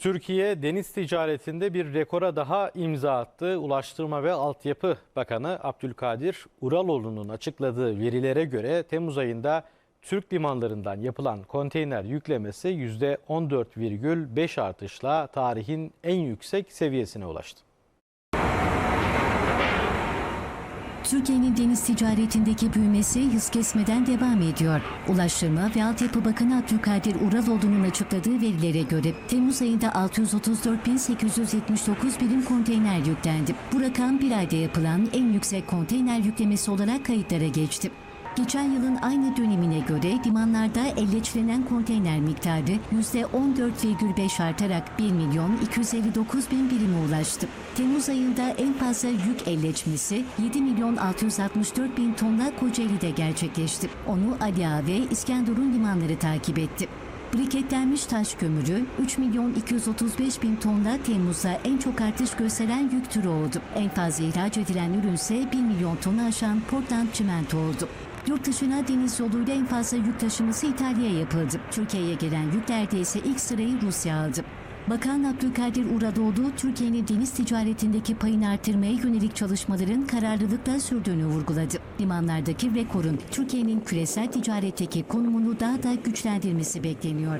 Türkiye deniz ticaretinde bir rekora daha imza attı. Ulaştırma ve Altyapı Bakanı Abdülkadir Uraloğlu'nun açıkladığı verilere göre Temmuz ayında Türk limanlarından yapılan konteyner yüklemesi %14,5 artışla tarihin en yüksek seviyesine ulaştı. Türkiye'nin deniz ticaretindeki büyümesi hız kesmeden devam ediyor. Ulaştırma ve Altyapı Bakanı Abdülkadir Uraloğlu'nun açıkladığı verilere göre Temmuz ayında 634.879 birim konteyner yüklendi. Bu rakam bir ayda yapılan en yüksek konteyner yüklemesi olarak kayıtlara geçti. Geçen yılın aynı dönemine göre limanlarda elleçlenen konteyner miktarı %14,5 artarak 1 milyon 259 bin birime ulaştı. Temmuz ayında en fazla yük elleçmesi 7 milyon 664 bin tonla Kocaeli'de gerçekleşti. Onu Ali Ağa ve İskenderun limanları takip etti. Briketlenmiş taş kömürü 3 milyon 235 bin tonla Temmuz'da en çok artış gösteren yük türü oldu. En fazla ihraç edilen ürünse 1 milyon tonu aşan Portland çimento oldu. Yurt dışına deniz yoluyla en fazla yük taşıması İtalya'ya yapıldı. Türkiye'ye gelen yüklerde ise ilk sırayı Rusya aldı. Bakan Abdülkadir Uradoğlu, Türkiye'nin deniz ticaretindeki payını artırmaya yönelik çalışmaların kararlılıkla sürdüğünü vurguladı. Limanlardaki rekorun Türkiye'nin küresel ticaretteki konumunu daha da güçlendirmesi bekleniyor.